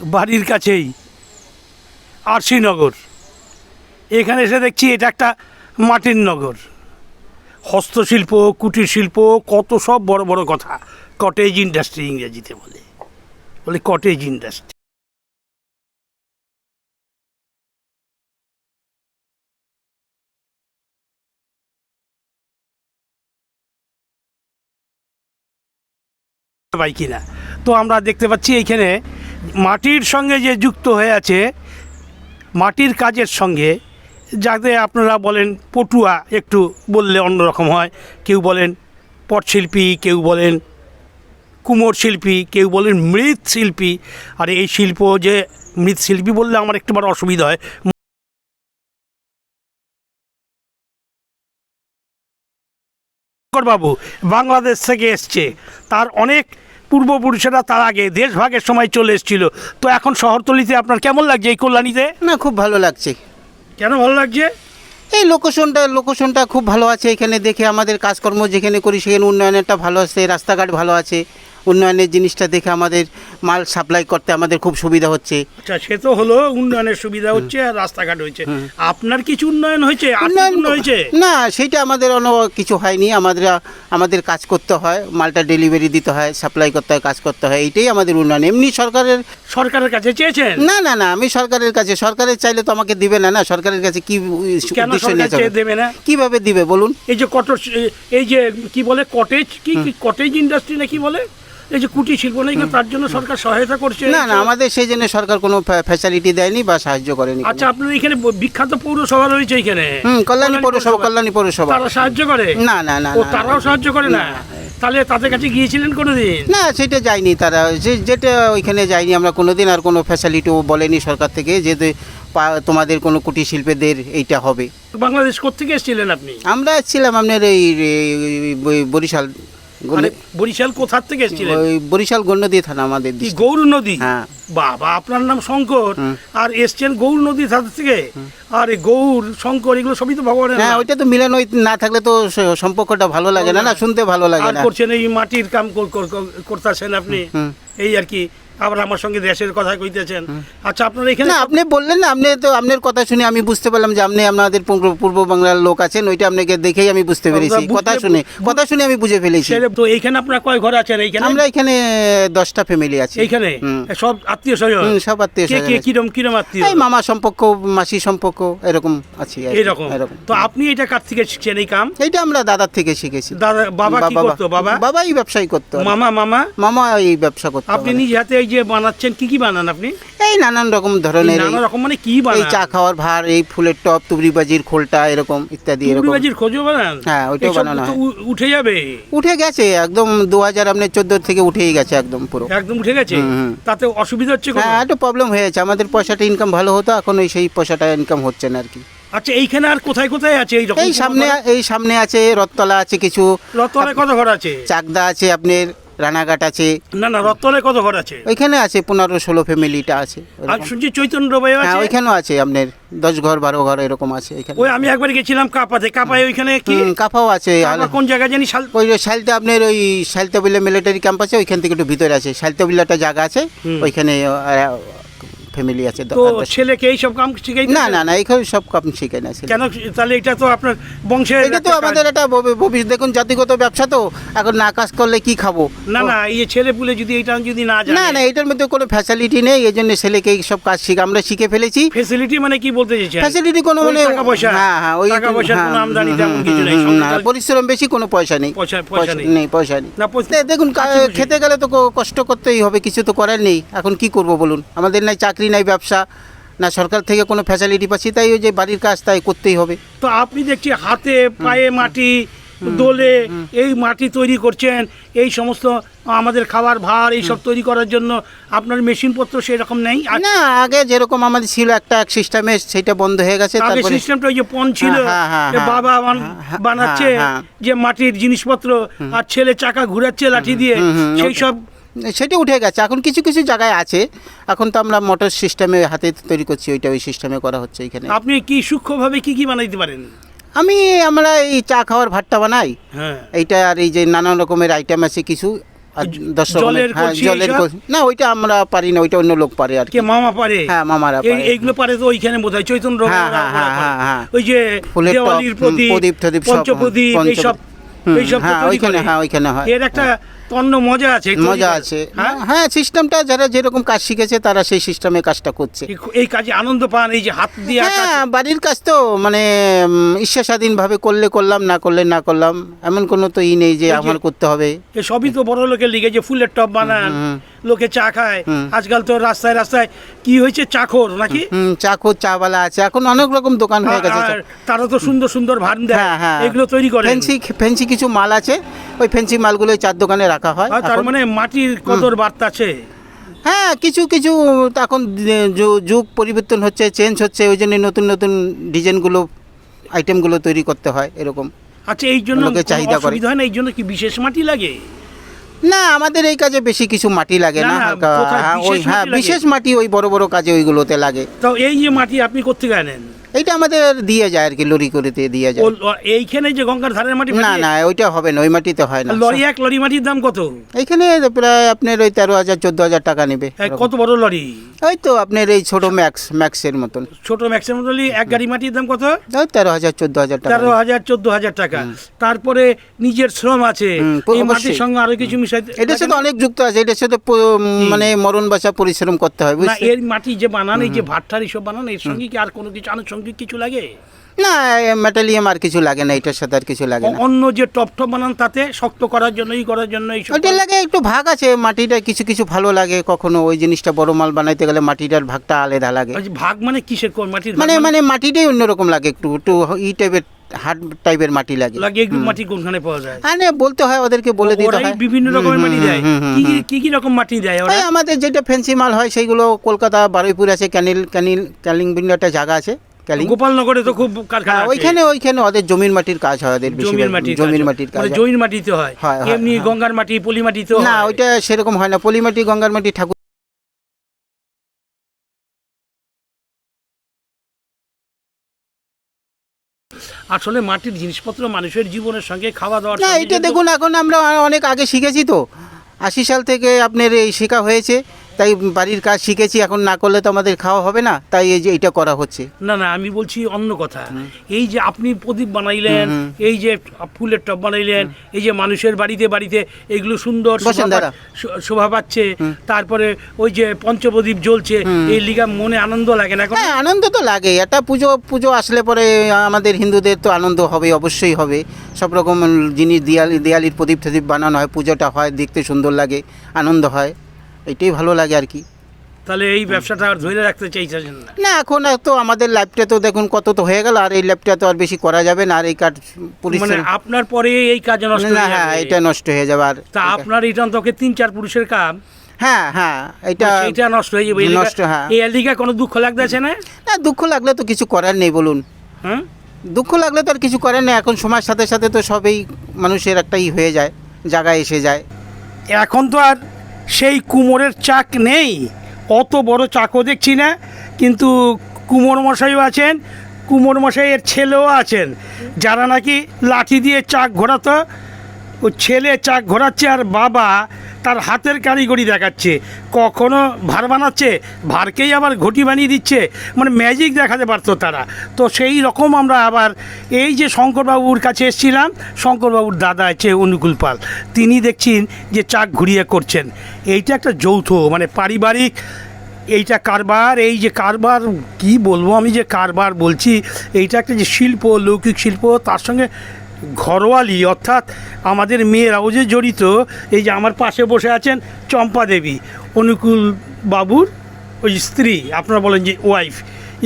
বাড়ির কাছেই, আরশিনগর। এখানে এসে দেখছি এটা একটা মাটির নগর। হস্তশিল্প কুটির শিল্প কত সব বড় বড় কথা। কটেজ ইন্ডাস্ট্রি ইংরেজিতে বলে। বলে কটেজ ইন্ডাস্ট্রি পাই কিনা? তো আমরা দেখতে পাচ্ছি এইখানে মাটির সঙ্গে যে যুক্ত হয়ে আছে, মাটির কাজের সঙ্গে যাতে আপনারা বলেন পটুয়া, একটু বললে অন্যরকম হয়। কেউ বলেন পটশিল্পী, কেউ বলেন কুমোর শিল্পী, কেউ বলেন মৃৎশিল্পী আর এই শিল্প যে মৃৎশিল্পী বললে আমার একটু একটুবার অসুবিধা হয়। বাবু বাংলাদেশ থেকে এসছে। তার অনেক পূর্বপুরুষেরা তার আগে দেশভাগের সময় চলে এসেছিল। তো এখন শহরতলিতে আপনার কেমন লাগছে এই কল্যাণীতে? না খুব ভালো লাগছে। কেন ভালো লাগছে? এই লোকেশনটা লোকেশনটা খুব ভালো আছে। এখানে দেখে আমাদের কাজকর্ম যেখানে করি সেখানে উন্নয়নেরটা ভালো আছে রাস্তাঘাট ভালো আছে। উন্নয়নের জিনিসটা দেখে আমাদের মাল সাপ্লাই করতে আমাদের খুব সুবিধা হচ্ছে। আচ্ছা সে তো হলো উন্নয়নের সুবিধা হচ্ছে আর রাস্তাঘাট হয়েছে। আপনার কিছু উন্নয়ন হয়েছে? উন্নয়ন হয়েছে? না সেটা আমাদের অন্য কিছু হয়নি। আমাদের আমাদের কাজ করতে হয় মালটা ডেলিভারি দিতে হয় সাপ্লাই করতে হয় কাজ করতে হয় এইটাই আমাদের উন্নয়ন। এমনি সরকারের সরকারের কাছে চেয়েছেন? না না না আমি সরকারের কাছে সরকারের চাইলে তো আমাকে দিবে না না সরকারের কাছে কি উদ্দেশ্য নিয়ে দেবে না? কীভাবে দিবে বলুন? এই যে কট এই যে কি বলে কটেজ কি কি কটেজ ইন্ডাস্ট্রি না কি বলে? এই যে কুটির শিল্প নাকি তার জন্য সরকার সহায়তা করছে? না না আমাদের সেই জন্য সরকার কোনো ফ্যাসিলিটি দেয়নি বা সাহায্য করেনি। আচ্ছা আপনার এখানে বিখ্যাত পৌরসভা রয়েছে এখানে? হুম কল্যাণী পৌরসভা কল্যাণী পৌরসভা। তারা সাহায্য করে? না না না ও না, তারাও সাহায্য করে না? তাহলে তাদের কাছে গিয়েছিলেন কোনোদিন? না সেটা যায়নি তারা। যে যেটা ওইখানে যায়নি আমরা কোনোদিন আর কোনো ফ্যাসিলিটিও বলেনি সরকার থেকে যে তোমাদের কোনো কুটির শিল্পীদের এইটা হবে। বাংলাদেশ কোথেকে এসেছিলেন আপনি? আমরা ছিলাম আপনার এই বরিশাল মানে বরিশাল কোথার থেকে এসেছিলেন? ওই বরিশাল গণ্যদী থানা আমাদের কি গৌর নদী হ্যাঁ। বাবা আপনার নাম শঙ্কর। আর এসছেন গৌর নদী থানা থেকে? আর এই গৌর শঙ্কর এগুলো সবই তো ভগবানের হ্যাঁ ওইটা তো মিলন ওই না থাকলে তো সম্পর্কটা ভালো লাগে না না? শুনতে ভালো লাগে না। করছেন এই মাটির কাম কর- কর- কর- করতেছেন আপনি। এই আর কি আবার আমার সঙ্গে দেশের কথা কইতেছেন। আচ্ছা আপনার এখানে না আপনি বললেন না আপনি তো আপনার কথা শুনে আমি বুঝতে পারলাম যে আপনি আপনাদের পূর্ব বাংলার লোক আছেন ওইটা আপনাকে দেখেই আমি বুঝতে পেরেছি। কথা শুনে কথা শুনে আমি বুঝে ফেলেছি। তো এইখানে আপনার কয় ঘর আছেন? এইখানে? আমরা এখানে দশটা ফ্যামিলি আছি। এইখানে? সব আত্মীয় স্বজন? সব আত্মীয় স্বজন কিরম কিরম আত্মীয়? এই মামা সম্পর্ক মাসি সম্পর্ক এরকম আছে এইরকম। এরকম। তো আপনি এটা কার থেকে শিখছেন এই কাম? এইটা আমরা দাদার থেকে শিখেছি। দাদা বাবা কি করতো বাবা? বাবাই ব্যবসায়ী করতো আর মামা মামা মামা? এই ব্যবসা করতো আপনি। নিজ হাতে এই যে বানাচ্ছেন কি কি বানান আপনি? এই নানান রকম ধরনের নানা রকম মানে কি এই চা খাওয়ার ভার এই ফুলের টপ তুবড়িবাজির খোলটা এরকম ইত্যাদি এরকম। বাজির খোঁজও বানান? হ্যাঁ, ওইটাও বানানো হয়। উঠে যাবে। উঠে গেছে একদম দু হাজার আপনার চোদ্দ থেকে উঠেই গেছে একদম পুরো। একদম উঠে গেছে। তাতে অসুবিধা হচ্ছে? হ্যাঁ একটু প্রবলেম হয়েছে। আমাদের পয়সাটা ইনকাম ভালো হতো এখন ওই সেই পয়সাটা ইনকাম হচ্ছে না আর কি। আচ্ছা এইখানে আর কোথায় কোথায় আছে এই সামনে এই সামনে আছে রথতলা আছে কিছু। রত্তলে কত ঘর আছে? চাকদা আছে আপনার রানাঘাট আছে। না না রত্তনে কত ঘর আছে? ওইখানে আছে পনেরো ষোলো ফ্যামিলিটা আছে আর শুনছি চৈতন্য ভাই হ্যাঁ ওইখানেও আছে আপনার দশ ঘর বারো ঘর এরকম আছে এখানে। ওই আমি একবার গেছিলাম কাপাতে। কাপায় ওইখানে কি? কাপাও আছে কোন জায়গায় জানি শাল ওই শালতে আপনার ওই শালতাবিল্লা মিলিটারি ক্যাম্প আছে ওইখান থেকে একটু ভিতরে আছে। শালতাবিল্লাটা জায়গা আছে ওইখানে ফ্যামিলি আছে তো ছেলেকে এই সব কাম শিখাই না না না এইখানে সব কাপ শিখে না কেন তাহলে এটা তো আপনার বংশের এটা তো আমাদের ভবি- ভবিষ্যৎ। দেখুন জাতিগত ব্যবসা তো এখন না কাজ করলে কি খাব? না না এই ছেলে পুলে যদি এটা যদি না জানে না না এটার মধ্যে কোনো ফ্যাসিলিটি নেই এই জন্য ছেলেকে এই সব কাজ শিখে আমরা শিখে ফেলেছি। ফেসিলিটি মানে কি বলতে চাইছেন? ফ্যাসিলিটি কোনো মানে টাকা পয়সা। হ্যাঁ হ্যাঁ ওই টাকা পয়সার হ্যাঁ, কোনো আমদানি হুম, তেমন কিছু নেই হুম, না, পরিশ্রম বেশি কোনো পয়সা নেই। পয়সা- পয়সা নেই। নেই পয়সা নেই। না, পয়সা- দেখুন। খেতে গেলে তো কষ্ট করতেই হবে কিছু তো করার নেই। এখন কি করব বলুন? আমাদের নাই চাকরি নাই ব্যবসা না সরকার থেকে কোনো ফ্যাসিলিটি পাচ্ছি তাই ওই যে বাড়ির কাজ তাই করতেই হবে। তো আপনি দেখছি হাতে পায়ে মাটি দোলে এই মাটি তৈরি করছেন এই সমস্ত আমাদের খাবার ভার এইসব তৈরি করার জন্য আপনার মেশিনপত্র সেরকম নেই? না আগে যেরকম আমাদের ছিল একটা এক সিস্টেমে সেটা বন্ধ হয়ে গেছে আগে তারপরে সিস্টেমটা ওই যে পন ছিল। বাবা বান- বানাচ্ছে যে মাটির জিনিসপত্র আর ছেলে চাকা ঘুরাচ্ছে লাঠি দিয়ে সেই সব সেটা উঠে গেছে। এখন কিছু কিছু জায়গায় আছে। এখন তো আমরা মোটর সিস্টেমে হাতে তৈরি করছি ওইটা ওই সিস্টেমে করা হচ্ছে এখানে। আপনি কি সূক্ষ্মভাবে কি কি বানাইতে পারেন? আমি আমরা এই চা খাওয়ার ভাতটা বানাই। হ্যাঁ। এইটা আর এই যে নানান রকমের আইটেম আছে কিছু দশ রকমের জলের হ্যাঁ জলের না ওইটা আমরা পারি না ওইটা অন্য লোক পারে আর কি মামা পারে? হ্যাঁ, মামারা পারে। এইগুলো পারে তো ওইখানে বোধ চৈতন্য হ্যাঁ, হ্যাঁ, হ্যাঁ, হ্যাঁ, হ্যাঁ। ওই যে দেওয়ালির প্রদীপ প্রদীপ সব, এইসব এইসব হ্যাঁ, ওইখানে, হ্যাঁ, ওইখানে হয়। এর একটা তন্ন মজা আছে মজা আছে। হ্যাঁ? হ্যাঁ সিস্টেমটা যারা যেরকম কাজ শিখেছে তারা সেই সিস্টেমে কাজটা করছে। এই- কাজে আনন্দ পান এই যে হাত দিয়ে হ্যাঁ বাড়ির কাজ তো মানে উম, ইচ্ছা করলে করলাম না করলে না করলাম এমন কোনো তো ই নেই যে আমার করতে হবে। সবই তো বড় লোকের লিগে যে ফুলের টব বানান লোকে চা খায় আজকাল তো রাস্তায় রাস্তায় কি হয়েছে? চাখর নাকি? চাকো চাওয়ালা আছে এখন অনেক রকম দোকান হয়ে গেছে তারা তো সুন্দর সুন্দর ভান দেয় হ্যাঁ হ্যাঁ। এগুলো তৈরি করে ফেন্সি ফেন্সি কিছু মাল আছে ওই ফেন্সি মালগুলো চার দোকানে রাখা হয়। তার মানে মাটির কদর বার্তা আছে হ্যাঁ কিছু কিছু এখন যু- যুগ পরিবর্তন হচ্ছে চেঞ্জ হচ্ছে ওই জন্য নতুন নতুন ডিজাইনগুলো আইটেমগুলো তৈরি করতে হয় এরকম। আচ্ছা এই জন্য চাহিদা করে। হয় না? এই জন্য কি বিশেষ মাটি লাগে? না আমাদের এই কাজে বেশি কিছু মাটি লাগে না, হ্যাঁ ওই হ্যাঁ মাটি বিশেষ মাটি ওই বড় বড় কাজে ওইগুলোতে লাগে। তো এই যে মাটি আপনি কোথেকে আনেন? এইটা আমাদের দিয়ে যায় আর কি লরি করে দিয়ে যায়। এইখানে যে গঙ্গার ধারের মাটি না না ওইটা হবে না ওই মাটিতে হয় না। লরি এক লরি মাটির দাম কত? এইখানে প্রায় আপনার ওই তেরো হাজার চোদ্দ হাজার টাকা নেবে। কত বড় লরি? ওই তো আপনার এই ছোট ম্যাক্স ম্যাক্সের মতন। ছোট ম্যাক্সিমাম মতন এক গাড়ি মাটির দাম কত? ওই তেরো হাজার চোদ্দ হাজার টাকা। তেরো হাজার চোদ্দ হাজার টাকা। তারপরে নিজের শ্রম আছে। এই মাটির সঙ্গে আরও কিছু মিশাই এটার সাথে অনেক যুক্ত আছে এটার সাথে মানে মরণ বাসা পরিশ্রম করতে হয় না এর মাটি যে বানান এই যে ভাট্টার এইসব বানান এর সঙ্গে কি আর কোনো কিছু আনুষঙ্গিক কিছু লাগে? না মেটালিয়াম আর কিছু লাগে না এটার সাথে আর কিছু লাগে না। অন্য যে টপ টপ বানান তাতে শক্ত করার জন্য ই করার জন্য এইসব ওইটা লাগে একটু ভাগ আছে মাটিটা কিছু কিছু ভালো লাগে কখনো ওই জিনিসটা বড় মাল বানাইতে গেলে মাটিটার ভাগটা আলাদা লাগে। ওই ভাগ মানে কিসের কোন মাটির ভাগ মানে মানে মাটিটাই অন্যরকম লাগে একটু একটু ই টাইপের হার্ড টাইপের মাটি লাগে। লাগে এগুলো মাটি কোনখানে পাওয়া যায়? মানে বলতে হয় ওদেরকে বলে দিতে ওরাই হয়। বিভিন্ন রকমের মাটি দেয়। কি। কি- কি কি রকম মাটি দেয় ওরা? ওই আমাদের যেটা ফেন্সি মাল হয় সেইগুলো কলকাতা বারুইপুর আছে ক্যানিল ক্যানিল ক্যালিংবিং একটা জায়গা আছে। ক্যালিং গোপালনগরে তো খুব কারখানা হ্যাঁ, ওইখানে ওইখানে ওদের জমির মাটির কাজ হয় ওদের জমির মাটির জমির মাটির কাজ মানে জমির মাটিতে হয়। এমনি। গঙ্গার মাটি পলি মাটিতে না ওইটা সেরকম হয় না। পলিমাটি গঙ্গার মাটি ঠাকুর আসলে মাটির জিনিসপত্র মানুষের জীবনের সঙ্গে খাওয়া দাওয়া না এটা দেখুন এখন আমরা অনেক আগে শিখেছি তো। আশি সাল থেকে আপনার এই শেখা হয়েছে। তাই বাড়ির কাজ শিখেছি এখন না করলে তো আমাদের খাওয়া হবে না তাই এই যে এটা করা হচ্ছে। না না আমি বলছি অন্য কথা। এই যে আপনি প্রদীপ বানাইলেন এই যে ফুলের টব বানাইলেন এই যে মানুষের বাড়িতে বাড়িতে এগুলো সুন্দর শোভা দাদা। পা- শোভা পাচ্ছে তারপরে ওই যে পঞ্চপ্রদীপ জ্বলছে এই লিগা মনে আনন্দ লাগে না এখন হ্যাঁ আনন্দ তো লাগে এটা পুজো পুজো আসলে পরে আমাদের হিন্দুদের তো আনন্দ হবে অবশ্যই হবে। সব রকম জিনিস দিয়ালি দিয়ালির প্রদীপ টদীপ বানানো হয় পুজোটা হয় দেখতে সুন্দর লাগে আনন্দ হয়। এটাই ভালো লাগে আর কি। তাহলে এই ব্যবসাটা আর ধরে রাখতে চাইছেন না? না এখন তো আমাদের লাইফটা তো দেখুন কত তো হয়ে গেল আর এই লাইফটা তো আর বেশি করা যাবে না আর এই কাজ মানে আপনার পরে এই কাজ নষ্ট না হয়ে এটা নষ্ট হয়ে যাবে আর তা আপনার এটা তোকে তিন চার পুরুষের কাম? হ্যাঁ হ্যাঁ এটা এটা নষ্ট হয়ে যাবে নষ্ট, হ্যাঁ। এই লিগা কোনো দুঃখ লাগতেছে না? না দুঃখ লাগলে তো কিছু করার নেই বলুন। হ্যাঁ? দুঃখ লাগলে তো আর কিছু করার নেই এখন সময়ের সাথে সাথে তো সবই মানুষের একটাই হয়ে যায় জায়গায় এসে যায়। এখন তো আর সেই কুমোরের চাক নেই। অত বড় চাকও দেখছি না, কিন্তু কুমোর মশাইও আছেন, কুমোর মশাইয়ের ছেলেও আছেন। যারা নাকি লাঠি দিয়ে চাক ঘোরাতো ও ছেলে চাক ঘোরাচ্ছে আর বাবা তার হাতের কারিগরি দেখাচ্ছে। কখনো ভার বানাচ্ছে, ভারকেই আবার ঘটি বানিয়ে দিচ্ছে। মানে ম্যাজিক দেখাতে পারতো তারা। তো সেই রকম আমরা আবার এই যে শঙ্করবাবুর কাছে এসেছিলাম, শঙ্করবাবুর দাদা আছে অনুকূল পাল, তিনি দেখছেন যে চাক ঘুরিয়ে করছেন। এইটা একটা যৌথ মানে পারিবারিক এইটা কারবার, এই যে কারবার, কি বলব আমি যে কারবার বলছি, এইটা একটা যে শিল্প, লৌকিক শিল্প, তার সঙ্গে ঘরোয়ালি অর্থাৎ আমাদের মেয়েরাও যে জড়িত এই যে আমার পাশে বসে আছেন চম্পা দেবী অনুকূল বাবুর ওই স্ত্রী আপনারা বলেন যে ওয়াইফ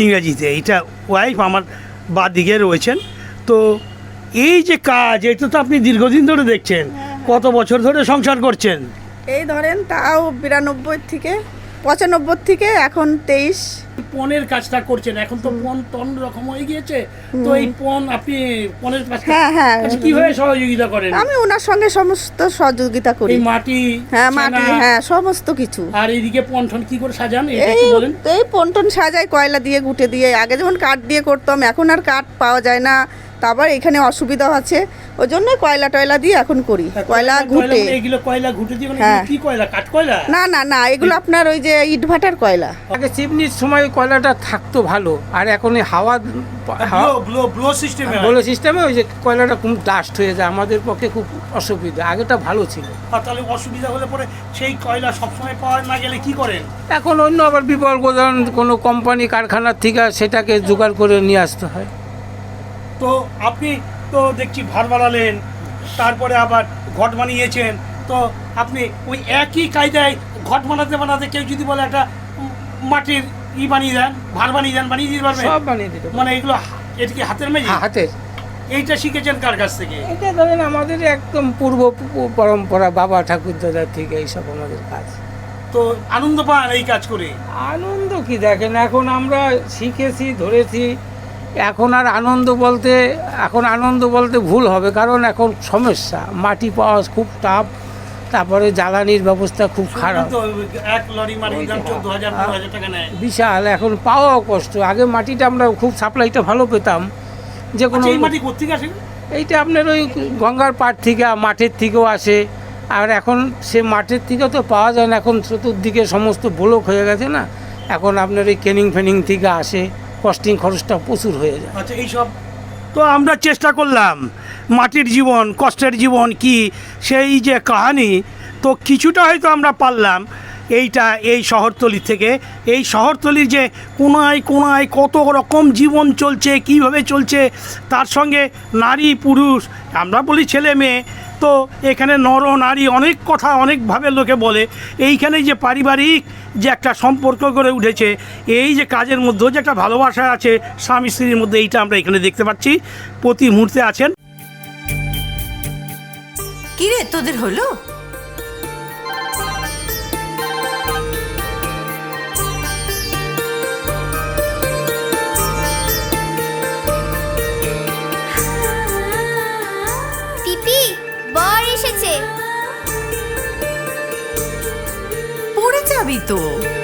ইংরাজিতে এটা ওয়াইফ আমার বা দিকে রয়েছেন। তো এই যে কাজ এটা তো আপনি দীর্ঘদিন ধরে দেখছেন কত বছর ধরে সংসার করছেন? এই ধরেন তাও বিরানব্বই থেকে পঁচানব্বই থেকে এখন তেইশ। পনেরো কাজটা করছেন এখন তো পন তন রকম হয়ে গিয়েছে তো এই পন আপনি পনেরো কাজটা হ্যাঁ, হ্যাঁ। আচ্ছা, কীভাবে সহযোগিতা করেন? আমি ওনার সঙ্গে সমস্ত সহযোগিতা করি। মাটি হ্যাঁ মাটি হ্যাঁ সমস্ত কিছু। আর এইদিকে পন ঠন কি করে সাজান এই বলেন। এই পন্টন সাজাই কয়লা দিয়ে গুটে দিয়ে আগে যেমন কাঠ দিয়ে করতাম এখন আর কাঠ পাওয়া যায় না। তারপর এখানে অসুবিধা আছে। ওই জন্য কয়লা টয়লা দিয়ে এখন করি। কয়লা ঘুটে। মানে এগুলো কয়লা ঘুটে দিয়ে মানে হ্যাঁ। কি কয়লা? কাঠ কয়লা? না না না এগুলো আপনার ওই যে ইটভাটার কয়লা। আগে চিমনির সময় কয়লাটা থাকতো ভালো আর এখন এই হাওয়া হাওয়া ব্লো সিস্টেমে বলে সিস্টেমে ওই যে কয়লাটা খুব ডাস্ট হয়ে যায় আমাদের পক্ষে খুব অসুবিধা আগেটা ভালো ছিল। আর তাহলে অসুবিধা হলে পরে সেই কয়লা সবসময় পাওয়া না গেলে কি করেন? এখন অন্য আবার বিপদ কোনো কোম্পানি কারখানার থেকে সেটাকে জোগাড় করে নিয়ে আসতে হয়। তো আপনি তো দেখছি ভার বাড়ালেন তারপরে আবার ঘট বানিয়েছেন তো আপনি ওই একই কায়দায় ঘট বানাতে বানাতে কেউ যদি বলে একটা মাটির ই বানিয়ে দেন ভার বানিয়ে দেন বানিয়ে দিতে পারবেন? সব বানিয়ে দিতে মানে এগুলো এটা কি হাতের মেয়ে হ্যাঁ, হাতের। এইটা শিখেছেন কার কাছ থেকে? এটা ধরেন আমাদের একদম পূর্ব পরম্পরা বাবা ঠাকুর দাদার থেকে এইসব আমাদের কাজ। তো আনন্দ পান এই কাজ করে? আনন্দ কি দেখেন এখন আমরা শিখেছি ধরেছি এখন আর আনন্দ বলতে এখন আনন্দ বলতে ভুল হবে কারণ এখন সমস্যা। মাটি পাওয়া খুব টাফ তারপরে জ্বালানির ব্যবস্থা খুব খারাপ। নেয়। বিশাল এখন পাওয়াও কষ্ট। আগে মাটিটা আমরা খুব সাপ্লাইটা ভালো পেতাম। যে কোনো আচ্ছা, এইটা আপনার ওই গঙ্গার পাড় থেকে মাঠের থেকেও আসে। আর এখন সে মাঠের থেকেও তো পাওয়া যায় না। এখন চতুর্দিকে সমস্ত ব্লক হয়ে গেছে না। এখন আপনার এই কেনিং ফেনিং থেকে আসে। কস্টিং খরচটা প্রচুর হয়ে যায়। আচ্ছা এইসব তো আমরা চেষ্টা করলাম মাটির জীবন কষ্টের জীবন কি সেই যে কাহানি তো কিছুটা হয়তো আমরা পারলাম। এইটা এই শহরতলি থেকে এই শহরতলির যে কোনায় কোনায় কত রকম জীবন চলছে কীভাবে চলছে তার সঙ্গে নারী পুরুষ আমরা বলি ছেলে মেয়ে তো এখানে নর নারী অনেক কথা অনেকভাবে লোকে বলে। এইখানে যে পারিবারিক যে একটা সম্পর্ক গড়ে উঠেছে, এই যে কাজের মধ্যেও যে একটা ভালোবাসা আছে স্বামী স্ত্রীর মধ্যে, এইটা আমরা এখানে দেখতে পাচ্ছি। প্রতি মুহূর্তে আছেন। কিরে, তোদের হলো? পড়ে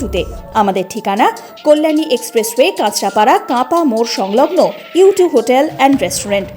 ইউটিউবে আমাদের ঠিকানা কল্যাণী এক্সপ্রেসওয়ে কাঁচরাপাড়া কাঁপা মোড় সংলগ্ন ইউটিউব হোটেল অ্যান্ড রেস্টুরেন্ট।